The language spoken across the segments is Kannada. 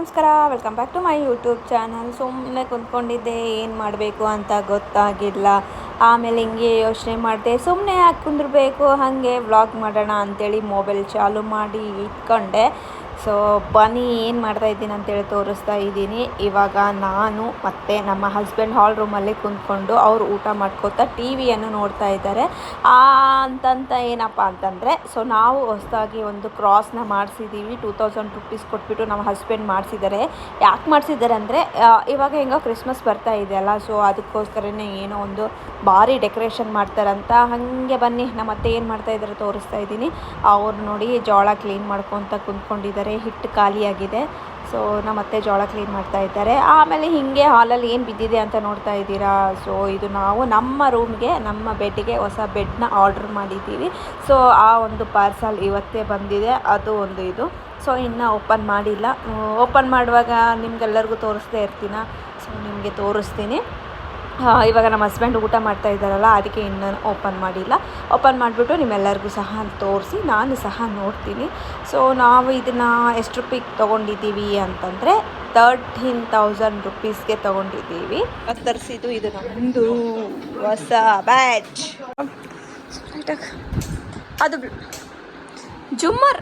ನಮಸ್ಕಾರ welcome back to my YouTube channel ಸುಮ್ಮನೆ ಕುಂತ್ಕೊಂಡಿದ್ದೆ, ಏನು ಮಾಡಬೇಕು ಅಂತ ಗೊತ್ತಾಗಿಲ್ಲ. ಆಮೇಲೆ ಹಿಂಗೆ ಯೋಚನೆ ಮಾಡಿದೆ ಸುಮ್ಮನೆ ಯಾಕೆ ಕುಂದಿರ್ಬೇಕು? ಹಾಗೆ ವ್ಲಾಗ್ ಮಾಡೋಣ ಅಂಥೇಳಿ ಮೊಬೈಲ್ ಚಾಲು ಮಾಡಿ ಇಟ್ಕೊಂಡೆ. ಸೊ ಬನ್ನಿ, ಏನು ಮಾಡ್ತಾ ಇದ್ದೀನಿ ಅಂತೇಳಿ ತೋರಿಸ್ತಾ ಇದ್ದೀನಿ. ಇವಾಗ ನಾನು ಮತ್ತು ನಮ್ಮ ಹಸ್ಬೆಂಡ್ ಹಾಲ್ ರೂಮಲ್ಲಿ ಕುಂತ್ಕೊಂಡು ಅವರು ಊಟ ಮಾಡ್ಕೋತಾ ಟಿ ವಿಯನ್ನು ನೋಡ್ತಾ ಇದ್ದಾರೆ. ಅಂತಂತ ಏನಪ್ಪ ಅಂತಂದರೆ ಸೊ ನಾವು ಹೊಸದಾಗಿ ಒಂದು ಕ್ರಾಸ್ನ ಮಾಡಿಸಿದ್ದೀವಿ ಟೂ ತೌಸಂಡ್ ರುಪೀಸ್ ಕೊಟ್ಬಿಟ್ಟು ನಮ್ಮ ಹಸ್ಬೆಂಡ್ ಮಾಡಿಸಿದ್ದಾರೆ. ಯಾಕೆ ಮಾಡಿಸಿದ್ದಾರೆ ಅಂದರೆ ಇವಾಗ ಹೆಂಗೋ ಕ್ರಿಸ್ಮಸ್ ಬರ್ತಾ ಇದೆಯಲ್ಲ ಸೊ ಅದಕ್ಕೋಸ್ಕರನೇ ಏನೋ ಒಂದು ಭಾರಿ ಡೆಕೋರೇಷನ್ ಮಾಡ್ತಾರಂತ ಹಾಗೆ ಬನ್ನಿ. ನಮ್ಮ ಅತ್ತೆ ಏನು ಮಾಡ್ತಾ ಇದ್ದಾರೆ ತೋರಿಸ್ತಾ ಇದ್ದೀನಿ. ಅವ್ರು ನೋಡಿ ಜೋಳ ಕ್ಲೀನ್ ಮಾಡ್ಕೊತ ಕುಂತ್ಕೊಂಡಿದ್ದಾರೆ. ಹಿಟ್ಟು ಖಾಲಿಯಾಗಿದೆ. ಸೊ, ನಮ್ಮ ಅತ್ತೆ ಜೋಳ ಕ್ಲೀನ್ ಮಾಡ್ತಾ ಇದ್ದಾರೆ. ಆಮೇಲೆ ಹೀಗೆ ಹಾಲಲ್ಲಿ ಏನು ಬಿದ್ದಿದೆ ಅಂತ ನೋಡ್ತಾ ಇದ್ದೀರಾ? ಸೊ, ಇದು ನಾವು ನಮ್ಮ ರೂಮ್ಗೆ ನಮ್ಮ ಬೆಡ್ಗೆ ಹೊಸ ಬೆಡ್ನ ಆರ್ಡ್ರ್ ಮಾಡಿದ್ದೀವಿ. ಸೊ, ಆ ಒಂದು ಪಾರ್ಸಲ್ ಇವತ್ತೇ ಬಂದಿದೆ. ಅದು ಒಂದು ಇದು. ಸೊ, ಇನ್ನು ಓಪನ್ ಮಾಡಿಲ್ಲ. ಓಪನ್ ಮಾಡುವಾಗ ನಿಮ್ಗೆಲ್ಲರಿಗೂ ತೋರಿಸ್ತಾ ಇರ್ತೀನ? ಸೊ, ನಿಮಗೆ ತೋರಿಸ್ತೀನಿ. ಇವಾಗ ನಮ್ಮ ಹಸ್ಬೆಂಡ್ ಊಟ ಮಾಡ್ತಾ ಇದ್ದಾರಲ್ಲ, ಅದಕ್ಕೆ ಇನ್ನೂ ಓಪನ್ ಮಾಡಿಲ್ಲ. ಓಪನ್ ಮಾಡಿಬಿಟ್ಟು ನಿಮ್ಮೆಲ್ಲರಿಗೂ ಸಹ ತೋರಿಸಿ, ನಾನು ಸಹ ನೋಡ್ತೀನಿ. ಸೊ ನಾವು ಇದನ್ನು ಎಷ್ಟು ರೂಪಿಗೆ ತೊಗೊಂಡಿದ್ದೀವಿ ಅಂತಂದರೆ ತರ್ಟೀನ್ ತೌಸಂಡ್ ರುಪೀಸ್ಗೆ ತೊಗೊಂಡಿದ್ದೀವಿ. ತರಿಸಿದ್ದು ಇದು ನಮ್ಮದು ಹೊಸ ಬ್ಯಾಚ್ ಅದು ಜುಮ್ಮರ್.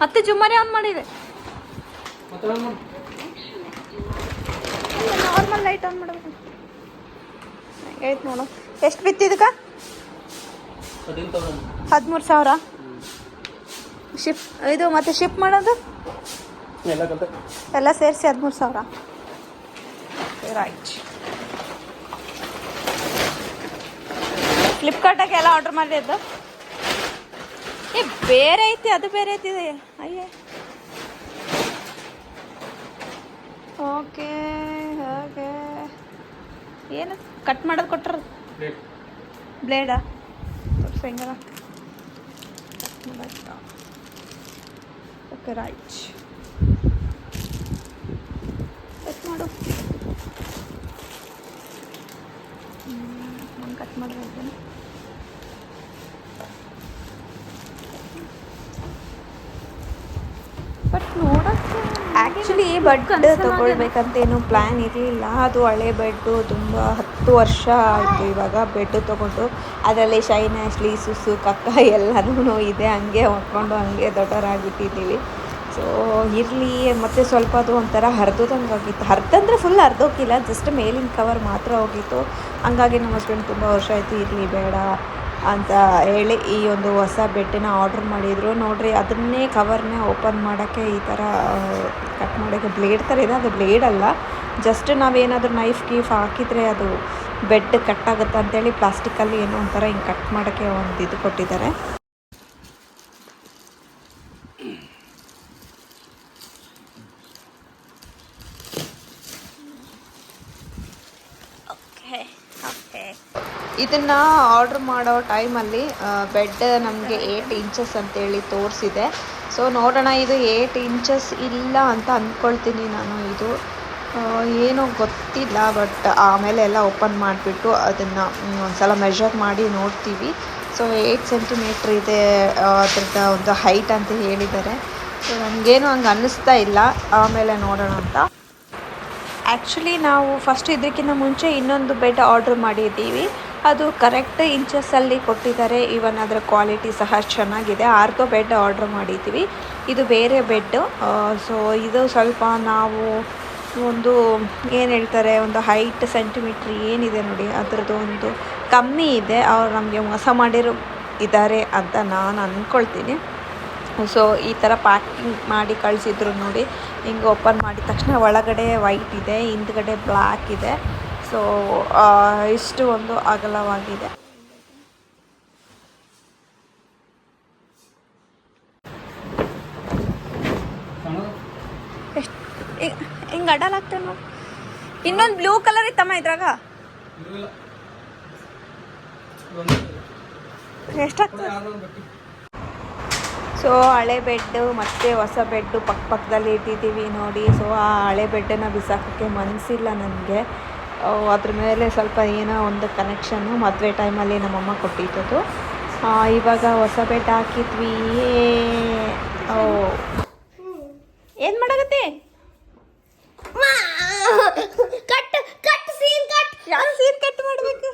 ಮತ್ತೆ ಜುಮ್ಮರ್ ಆನ್ ಮಾಡಿದೆ. ನಾರ್ಮಲ್ ಲೈಟ್ ಆನ್ ಮಾಡಬೇಕು ಆಯ್ತು ನೋಡು. ಎಷ್ಟು ಬಿತ್ತಿದಕ್ಕ ಹದಿಮೂರು ಸಾವಿರ. ಶಿಪ್ ಇದು ಮತ್ತೆ ಶಿಪ್ ಮಾಡೋದು? ಎಲ್ಲ ಸೇರಿಸಿ ಹದಿಮೂರು ಸಾವಿರ. ರೈಟ್ ಫ್ಲಿಪ್ಕಾರ್ಟಾಗೆ ಎಲ್ಲ ಆರ್ಡರ್ ಮಾಡಿದ್ದು ಏ, ಬೇರೆ ಐತಿ, ಅದು ಬೇರೆ ಐತಿದೆ ಅಯ್ಯೇ. ಓಕೆ ಏನು? ಕಟ್ ಮಾಡೋದು ಕೊಟ್ಟರು ಬ್ಲೇಡಾ ಹೆಂಗದ ಓಕೆ ರೈಟ್ ಕಟ್ ಮಾಡು ನಾನು ಕಟ್ ಮಾಡಿದ್ದೀನಿ ಬಟ್ ನೋಡೋಕ್ಕೆ ಆ್ಯಕ್ಚುಲಿ ಬಡ್ ತೊಗೊಳ್ಬೇಕಂತೇನು ಪ್ಲ್ಯಾನ್ ಇರಲಿಲ್ಲ. ಅದು ಹಳೆ ಬೆಡ್ಡು ತುಂಬ ಹತ್ತು ವರ್ಷ ಆಯಿತು ಇವಾಗ ಬೆಡ್ ತೊಗೊಂಡು. ಅದರಲ್ಲಿ ಶೈನ ಸುಸು ಕಕ್ಕ ಎಲ್ಲನೂ ಇದೆ. ಹಂಗೆ ಹೊತ್ಕೊಂಡು ಹಂಗೆ ದೊಡ್ಡವರಾಗ್ಬಿಟ್ಟಿದ್ದೀವಿ. ಸೊ ಇರಲಿ. ಮತ್ತು ಸ್ವಲ್ಪ ಅದು ಒಂಥರ ಹರಿದಂಗೆ ಆಗಿತ್ತು. ಹರಿದಂದ್ರೆ ಫುಲ್ ಹರಿದೋಗಿಲ್ಲ ಜಸ್ಟ್ ಮೇಲಿನ ಕವರ್ ಮಾತ್ರ ಹೋಗಿತ್ತು. ಹಂಗಾಗಿ ನಮ್ಮ ಹಸ್ಬೆಂಡ್ ತುಂಬ ವರ್ಷ ಆಯಿತು ಇರಲಿ ಬೇಡ. ಅಂತ ಹೇಳಿ ಈ ಒಂದು ಹೊಸ ಬೆಡ್ಡನ್ನ ಆರ್ಡ್ರ್ ಮಾಡಿದರು. ನೋಡಿರಿ, ಅದನ್ನೇ ಕವರ್ನೇ ಓಪನ್ ಮಾಡೋಕ್ಕೆ ಈ ಥರ ಕಟ್ ಮಾಡೋಕ್ಕೆ ಬ್ಲೇಡ್ ಥರ ಇದೆ. ಅದು ಬ್ಲೇಡ್ ಅಲ್ಲ. ಜಸ್ಟ್ ನಾವೇನಾದರೂ ನೈಫ್ ಗೀಫ್ ಹಾಕಿದರೆ ಅದು ಬೆಡ್ ಕಟ್ ಆಗುತ್ತೆ ಅಂತೇಳಿ ಪ್ಲಾಸ್ಟಿಕಲ್ಲಿ ಏನೋ ಒಂಥರ ಹಿಂಗೆ ಕಟ್ ಮಾಡೋಕ್ಕೆ ಒಂದು ಇದು ಕೊಟ್ಟಿದ್ದಾರೆ. ಇದನ್ನ ಆರ್ಡ್ರ್ ಮಾಡೋ ಟೈಮಲ್ಲಿ ಬೆಡ್ ನಮಗೆ ಏಟ್ ಇಂಚಸ್ ಅಂತೇಳಿ ತೋರಿಸಿದೆ. ಸೊ ನೋಡೋಣ ಇದು ಏಯ್ಟ್ ಇಂಚಸ್ ಇಲ್ಲ ಅಂತ ಅಂದ್ಕೊಳ್ತೀನಿ ನಾನು ಇದು. ಏನೂ ಗೊತ್ತಿಲ್ಲ ಬಟ್ ಆಮೇಲೆ ಎಲ್ಲ ಓಪನ್ ಮಾಡಿಬಿಟ್ಟು ಅದನ್ನು ಒಂದ್ಸಲ ಮೆಷರ್ ಮಾಡಿ ನೋಡ್ತೀವಿ. ಸೊ ಏಯ್ಟ್ ಸೆಂಟಿಮೀಟ್ರ್ ಇದೆ ಅದ್ರದ್ದು ಒಂದು ಹೈಟ್ ಅಂತ ಹೇಳಿದ್ದಾರೆ. ಸೊ ನನಗೇನು ಹಂಗೆ ಅನ್ನಿಸ್ತಾ ಇಲ್ಲ. ಆಮೇಲೆ ನೋಡೋಣ ಅಂತ. ಆ್ಯಕ್ಚುಲಿ ನಾವು ಫಸ್ಟ್ ಇದಕ್ಕಿಂತ ಮುಂಚೆ ಇನ್ನೊಂದು ಬೆಡ್ ಆರ್ಡ್ರ್ ಮಾಡಿದ್ದೀವಿ. ಅದು ಕರೆಕ್ಟ್ ಇಂಚಸ್ಸಲ್ಲಿ ಕೊಟ್ಟಿದ್ದಾರೆ. ಇವನ್ ಅದರ ಕ್ವಾಲಿಟಿ ಸಹ ಚೆನ್ನಾಗಿದೆ. ಆರ್ಗೋ ಬೆಡ್ ಆರ್ಡ್ರ್ ಮಾಡಿದ್ದೀವಿ. ಇದು ಬೇರೆ ಬೆಡ್ಡು ಸೊ ಇದು ಸ್ವಲ್ಪ ನಾವು ಒಂದು ಏನು ಹೇಳ್ತಾರೆ, ಒಂದು ಹೈಟ್ ಸೆಂಟಿಮೀಟ್ರ್ ಏನಿದೆ ನೋಡಿ, ಅದರದ್ದು ಒಂದು ಕಮ್ಮಿ ಇದೆ. ಅವ್ರು ನಮಗೆ ಮೋಸ ಮಾಡಿರೋ ಇದ್ದಾರೆ ಅಂತ ನಾನು ಅಂದ್ಕೊಳ್ತೀನಿ ಸೊ ಈ ಥರ ಪ್ಯಾಕಿಂಗ್ ಮಾಡಿ ಕಳಿಸಿದ್ರು ನೋಡಿ, ಹಿಂಗೆ ಓಪನ್ ಮಾಡಿದ ತಕ್ಷಣ ಒಳಗಡೆ ವೈಟ್ ಇದೆ, ಹಿಂದ್ಗಡೆ ಬ್ಲ್ಯಾಕ್ ಇದೆ. ಸೊ ಇಷ್ಟು ಒಂದು ಅಗಲವಾಗಿದೆ. ಹಿಂಗೆ ಅಡ್ಡಲಾಗ್ತೇನೆ ನೋಡಿ ಇನ್ನೊಂದು ಬ್ಲೂ ಕಲರ್ ಇತ್ತಮ್ಮ ಇದ್ರಾಗ? ಸೊ ಹಳೆ ಬೆಡ್ಡು ಮತ್ತೆ ಹೊಸ ಬೆಡ್ ಪಕ್ಕ ಪಕ್ಕದಲ್ಲಿ ಇಟ್ಟಿದ್ದೀವಿ ನೋಡಿ. ಸೊ ಆ ಹಳೆ ಬೆಡ್ಡನ್ನು ಬಿಸಾಕೋಕ್ಕೆ ಮನಸ್ಸಿಲ್ಲ ನನಗೆ. ಅದ್ರ ಮೇಲೆ ಸ್ವಲ್ಪ ಏನೋ ಒಂದು ಕನೆಕ್ಷನ್ನು ಮದುವೆ ಟೈಮಲ್ಲಿ ನಮ್ಮಮ್ಮ ಕೊಟ್ಟಿದ್ದದು ಇವಾಗ ಹೊಸ ಬೆಡ್ ಹಾಕಿದ್ವಿ. ಏನು ಮಾಡಾಗತ್ತೆ ಕಟ್ ಕಟ್ ಯಾರು ಸೀನ್ ಕಟ್ ಮಾಡಬೇಕು?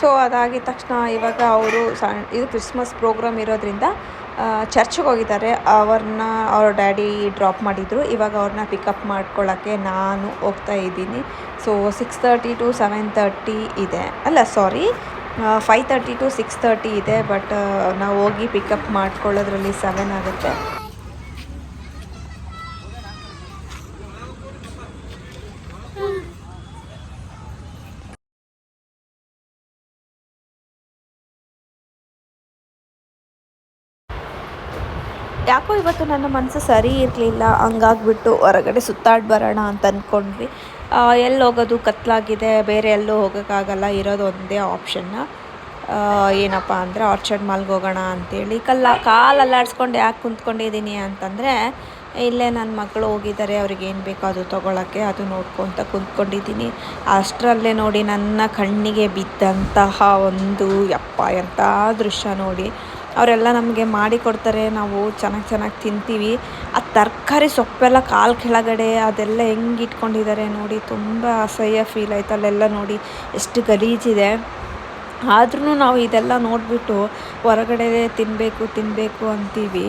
ಸೊ ಅದಾಗಿದ ತಕ್ಷಣ ಇವಾಗ ಅವರು ಸಣ್ಣ, ಇದು ಕ್ರಿಸ್ಮಸ್ ಪ್ರೋಗ್ರಾಮ್ ಇರೋದ್ರಿಂದ ಚರ್ಚ್ಗೆ ಹೋಗಿದ್ದಾರೆ. ಅವ್ರನ್ನ, ಅವ್ರ ಡ್ಯಾಡಿ ಡ್ರಾಪ್ ಮಾಡಿದರು. ಇವಾಗ ಅವ್ರನ್ನ ಪಿಕಪ್ ಮಾಡ್ಕೊಳ್ಳೋಕ್ಕೆ ನಾನು ಹೋಗ್ತಾ ಇದ್ದೀನಿ. So six thirty to seven thirty ಇದೆ. ಅಲ್ಲ sorry five thirty to six thirty ಇದೆ ಬಟ್ ನಾವು ಹೋಗಿ ಪಿಕಪ್ ಮಾಡ್ಕೊಳ್ಳೋದ್ರಲ್ಲಿ ಸೆವೆನ್ ಆಗುತ್ತೆ. ಯಾಕೋ ಇವತ್ತು ನನ್ನ ಮನಸ್ಸು ಸರಿ ಇರಲಿಲ್ಲ, ಹಂಗಾಗ್ಬಿಟ್ಟು ಹೊರಗಡೆ ಸುತ್ತಾಡಿ ಬರೋಣ ಅಂತ ಅಂದ್ಕೊಂಡ್ವಿ ಎಲ್ಲಿ ಹೋಗೋದು ಕತ್ಲಾಗಿದೆ, ಬೇರೆ ಎಲ್ಲೂ ಹೋಗೋಕ್ಕಾಗಲ್ಲ, ಇರೋದು ಒಂದೇ ಆಪ್ಷನ್ನ ಏನಪ್ಪ ಅಂದರೆ ಆರ್ಚರ್ಡ್ ಮಾಲ್ಗೆ ಹೋಗೋಣ ಅಂತೇಳಿ ಕಲ್ಲ, ಕಾಲು ಅಲ್ಲಾಡಿಸ್ಕೊಂಡು ಯಾಕೆ ಕುಂತ್ಕೊಂಡಿದ್ದೀನಿ ಅಂತಂದರೆ, ಇಲ್ಲೇ ನನ್ನ ಮಕ್ಕಳು ಹೋಗಿದ್ದಾರೆ ಅವ್ರಿಗೆ ಏನು ಬೇಕೋ ಅದು ತೊಗೊಳಕ್ಕೆ, ಅದು ನೋಡ್ಕೊತ ಕುಂತ್ಕೊಂಡಿದ್ದೀನಿ. ಅಷ್ಟರಲ್ಲೇ ನೋಡಿ ನನ್ನ ಕಣ್ಣಿಗೆ ಬಿದ್ದಂತಹ ಒಂದು ಯಪ್ಪ ಎಂಥ ದೃಶ್ಯ ನೋಡಿ. ಅವರೆಲ್ಲ ನಮಗೆ ಮಾಡಿ ಕೊಡ್ತಾರೆ, ನಾವು ಚೆನ್ನಾಗಿ ಚೆನ್ನಾಗಿ ತಿಂತೀವಿ. ಆ ತರಕಾರಿ ಸೊಪ್ಪೆಲ್ಲ ಕಾಲು ಕೆಳಗಡೆ ಅದೆಲ್ಲ ಹೆಂಗೆ ಇಟ್ಕೊಂಡಿದ್ದಾರೆ ನೋಡಿ, ತುಂಬ ಅಸಹ್ಯ ಫೀಲ್ ಆಯಿತು ಅಲ್ಲೆಲ್ಲ ನೋಡಿ. ಎಷ್ಟು ಗಲೀಜಿದೆ ಆದ್ರೂ ನಾವು ಇದೆಲ್ಲ ನೋಡಿಬಿಟ್ಟು ಹೊರಗಡೆ ತಿನ್ನಬೇಕು ತಿನ್ನಬೇಕು ಅಂತೀವಿ.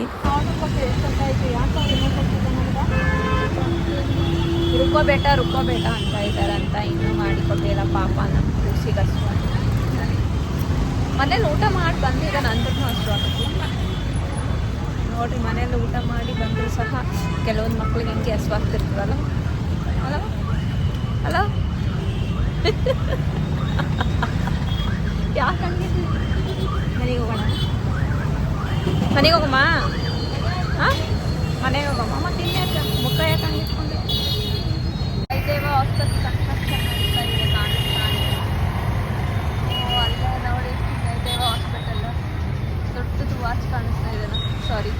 ರುಬ್ಕೋಬೇಟ ರುಬ್ಕೋಬೇಟ ಅಂತ ಇದ್ದಾರೆ ಅಂತ ಇನ್ನೂ ಮಾಡಿಕೊಟ್ಟಿಲ್ಲ ಪಾಪ ನಮ್ಮ ಕೂಸಿಗೆ ಅಷ್ಟು ಮನೇಲಿ ಊಟ ಮಾಡಿ ಬಂದಿದ್ದ ನಂದ್ರೂ ಅಷ್ಟು. ನೋಡಿರಿ ಮನೇಲಿ ಊಟ ಮಾಡಿ ಬಂದರೂ ಸಹ ಕೆಲವೊಂದು ಮಕ್ಳಿಗೆ ಹೆಂಗೆ ಹಸುವಾಗ್ತಿರ್ತದಲ್ಲ ಅಲೋ? ಅಲೋ? ಯಾಕೆ ಹಂಗೆ ಮನೆಗೆ ಹೋಗೋಣ? ಮನೆಗೆ ಹೋಗಮ್ಮ? ಹಾಂ? ಮನೆಗೆ ಹೋಗಮ್ಮ? ಮತ್ತೆ ಇನ್ಯಾಕೆ ಮುಖ ಯಾಕೆ ಹಂಗೆ ಇಟ್ಕೊಂಡು ಜಯದೇವ ಆಸ್ಪತ್ರೆ ಕನ್ಸ್ಟ್ರಕ್ಷನ್ ನಡೀತಾ ಇದೆ ಕಾಣಿಸ್ತಾ ಇದೆ ಓ, ಅಲ್ಲೇ ನೋಡಿ ಜಯದೇವ ಹಾಸ್ಪಿಟಲ್ ದೊಡ್ಡದು ವಾಚ್ ಕಾಣಿಸ್ತಾ ಇದೆ ಸಾರಿ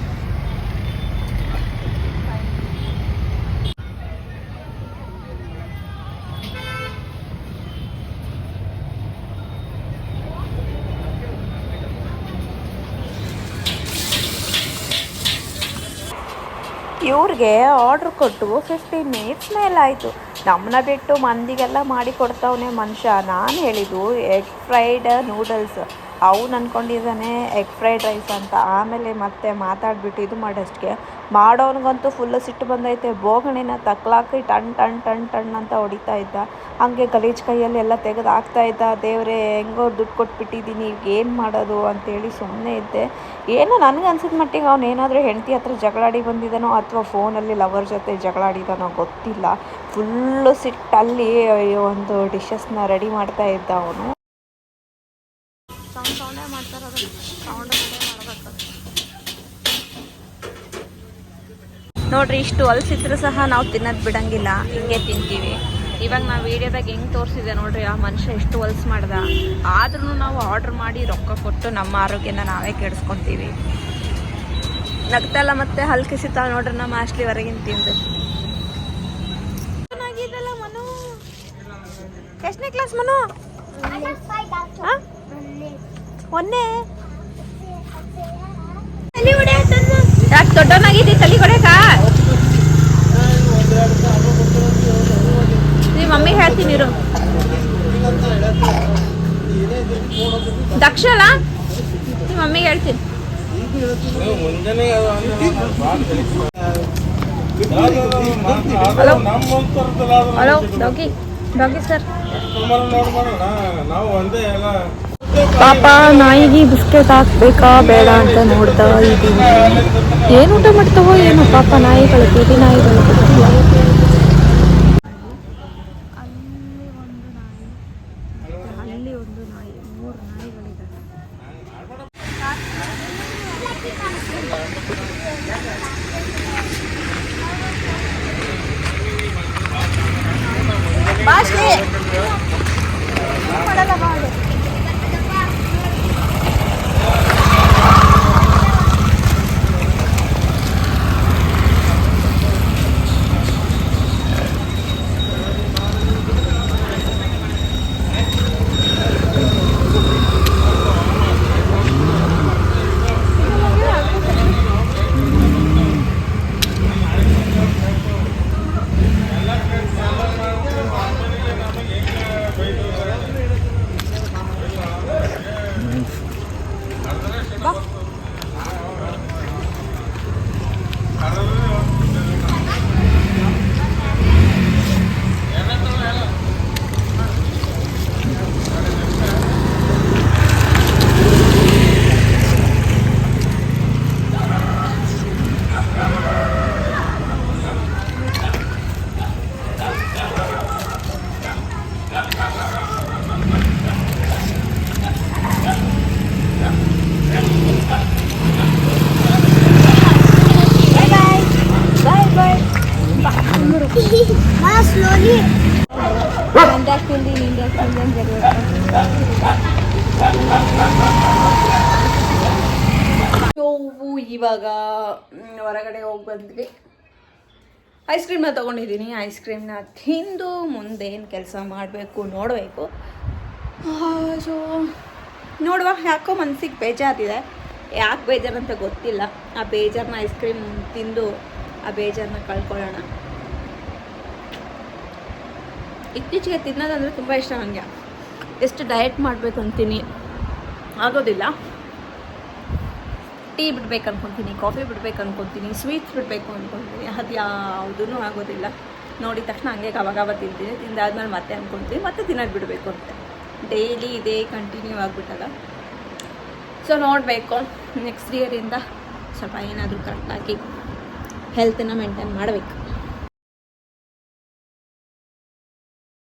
ಇವ್ರಿಗೆ ಆರ್ಡ್ರ್ ಕೊಟ್ಟು ಫಿಫ್ಟೀನ್ ಮಿನಿಟ್ಸ್ ಮೇಲಾಯಿತು. ನಮ್ಮನ್ನ ಬಿಟ್ಟು ಮಂದಿಗೆಲ್ಲ ಮಾಡಿ ಕೊಡ್ತಾವನೆ ಮನುಷ್ಯ. ನಾನು ಹೇಳಿದ್ದು ಎಗ್ ಫ್ರೈಡ್ ನೂಡಲ್ಸ್ ಅವ್ನು ಅಂದ್ಕೊಂಡಿದ್ದಾನೆ ಎಗ್ ಫ್ರೈಡ್ ರೈಸ್ ಅಂತ. ಆಮೇಲೆ ಮತ್ತೆ ಮಾತಾಡ್ಬಿಟ್ಟು ಇದು ಮಾಡೋಷ್ಟಕ್ಕೆ ಮಾಡೋನಿಗಂತೂ ಫುಲ್ಲು ಸಿಟ್ಟು ಬಂದೈತೆ. ಬೋಗಣಿನ ತಕ್ಲಾಕಿ ಟಣ್ ಟಣ್ ಟಣ್ ಟಣ್ ಅಂತ ಹೊಡಿತಾ ಇದ್ದ. ಹಾಗೆ ಗಲೀಜು ಕೈಯಲ್ಲಿ ಎಲ್ಲ ತೆಗೆದು ಹಾಕ್ತಾ ಇದ್ದ. ದೇವರೇ, ಹೆಂಗೋ ದುಡ್ಡು ಕೊಟ್ಬಿಟ್ಟಿದ್ದೀನಿ ಈಗ ಏನು ಮಾಡೋದು ಅಂತೇಳಿ ಸುಮ್ಮನೆ ಇದ್ದೆ. ಏನೋ ನನಗೆ ಅನ್ಸಿದ ಮಟ್ಟಿಗೆ ಅವ್ನು ಏನಾದರೂ ಹೆಂಡತಿ ಹತ್ರ ಜಗಳಾಡಿ ಬಂದಿದ್ದಾನೋ ಅಥವಾ ಫೋನಲ್ಲಿ ಲವರ್ ಜೊತೆ ಜಗಳಾಡಿದಾನೋ ಗೊತ್ತಿಲ್ಲ. ಫುಲ್ಲು ಸಿಟ್ಟಲ್ಲಿ ಒಂದು ಡಿಶಸ್ನ ರೆಡಿ ಮಾಡ್ತಾ ಇದ್ದ ಅವನು. ಸೌಂಡ್ ಸೌಂಡೇ ಮಾಡ್ತಾರದು ಸೌಂಡ್ ನೋಡ್ರಿ ಇಷ್ಟು ಹೊಲ್ಸಿದ್ರು ಸಹ ನಾವು ತಿನ್ನೋದು ಬಿಡಂಗಿಲ್ಲ. ಹಿಂಗೆ ತಿಂತೀವಿ. ಇವಾಗ ನಾವು ವಿಡಿಯೋದಾಗ ಹೆಂಗೆ ತೋರಿಸಿದೆ ನೋಡ್ರಿ ಆ ಮನುಷ್ಯ ಎಷ್ಟು ಹೊಲ್ಸ್ ಮಾಡ್ದ. ಆದ್ರೂ ನಾವು ಆರ್ಡ್ರ್ ಮಾಡಿ ರೊಕ್ಕ ಕೊಟ್ಟು ನಮ್ಮ ಆರೋಗ್ಯನ ನಾವೇ ಕೆಡಿಸ್ಕೊತೀವಿ. ನಗ್ತಲ್ಲ ಮತ್ತೆ ಹಲ್ ಕಿಸಿತಾಳ ನೋಡ್ರಿ ನಮ್ಮ ಆಸ್ಲಿ ಹೊರಗಿನ ತಿಂದು. ಎಷ್ಟನೇ ಕ್ಲಾಸ್ ಮನು? ಒಂದೇ ಯಾಕೆ ದೊಡ್ಡವನಾಗಿದ್ದಿ? ತಲೆ ಕೊಡಕ ನಿಮ್ಮ ಮಮ್ಮಿ ಹೇಳ್ತೀನಿ ಇರು. ದಕ್ಷ ಅಲ್ಲ? ನಿಮ್ಮ ಮಮ್ಮಿಗೆ ಹೇಳ್ತೀನಿ. Hello. Hello, doggy. Doggy sir. ನಾವು ಒಂದೇ ಪಾಪ, ನಾಯಿಗೆ ಬಿಸ್ಕೆಟ್ ಹಾಕ್ಬೇಕಾ ಬೇಡ ಅಂತ ನೋಡ್ತಾ ಇದ್ದೀನಿ ಏನು ಊಟ ಮಾಡ್ತಾವೋ ಏನು ಪಾಪ, ನಾಯಿಗಳು, ಬೀದಿ ನಾಯಿಗಳು ಸ್ಲೋಲಿ ನಾವು ಇವಾಗ ಹೊರಗಡೆ ಹೋಗಿ ಬಂದ್ವಿ. ಐಸ್ ಕ್ರೀಮ್ನ ತೊಗೊಂಡಿದ್ದೀನಿ. ಐಸ್ ಕ್ರೀಮ್ನ ತಿಂದು ಮುಂದೆ ಏನು ಕೆಲಸ ಮಾಡಬೇಕು ನೋಡಬೇಕು. ಸೊ ನೋಡುವ, ಯಾಕೋ ಮನಸ್ಸಿಗೆ ಬೇಜಾರಿದೆ. ಯಾಕೆ ಬೇಜಾರಂತ ಗೊತ್ತಿಲ್ಲ. ಆ ಬೇಜಾರನ್ನ ಐಸ್ ಕ್ರೀಮ್ ತಿಂದು ಆ ಬೇಜಾರನ್ನ ಕಳ್ಕೊಳ್ಳೋಣ. ಇತ್ತೀಚೆಗೆ ತಿನ್ನೋದಂದರೆ ತುಂಬ ಇಷ್ಟ ನನಗೆ ಎಷ್ಟು ಡಯಟ್ ಮಾಡಬೇಕು ಅಂತೀನಿ? ಆಗೋದಿಲ್ಲ. ಟೀ ಬಿಡ್ಬೇಕು ಅನ್ಕೊತೀನಿ ಕಾಫಿ ಬಿಡ್ಬೇಕು ಅನ್ಕೊತೀನಿ ಸ್ವೀಟ್ಸ್ ಬಿಡಬೇಕು ಅಂದ್ಕೊತೀನಿ ಅದು ಯಾವುದೂ ಆಗೋದಿಲ್ಲ. ನೋಡಿದ ತಕ್ಷಣ ಹಂಗೆ ಕವಾಗ ತಿಂತೀನಿ ತಿಂದಾದ್ಮೇಲೆ ಮತ್ತೆ ಅಂದ್ಕೊತೀನಿ ಮತ್ತೆ ತಿನ್ನೋದು ಬಿಡಬೇಕು ಅಂತ. ಡೈಲಿ ಇದೇ ಕಂಟಿನ್ಯೂ ಆಗಿಬಿಟ್ಟಲ್ಲ. ಸೊ ನೋಡಬೇಕು. ನೆಕ್ಸ್ಟ್ ಇಯರಿಂದ ಸ್ವಲ್ಪ ಏನಾದರೂ ಕರೆಕ್ಟಾಗಿ ಹೆಲ್ತನ್ನು ಮೇಂಟೈನ್ ಮಾಡಬೇಕು.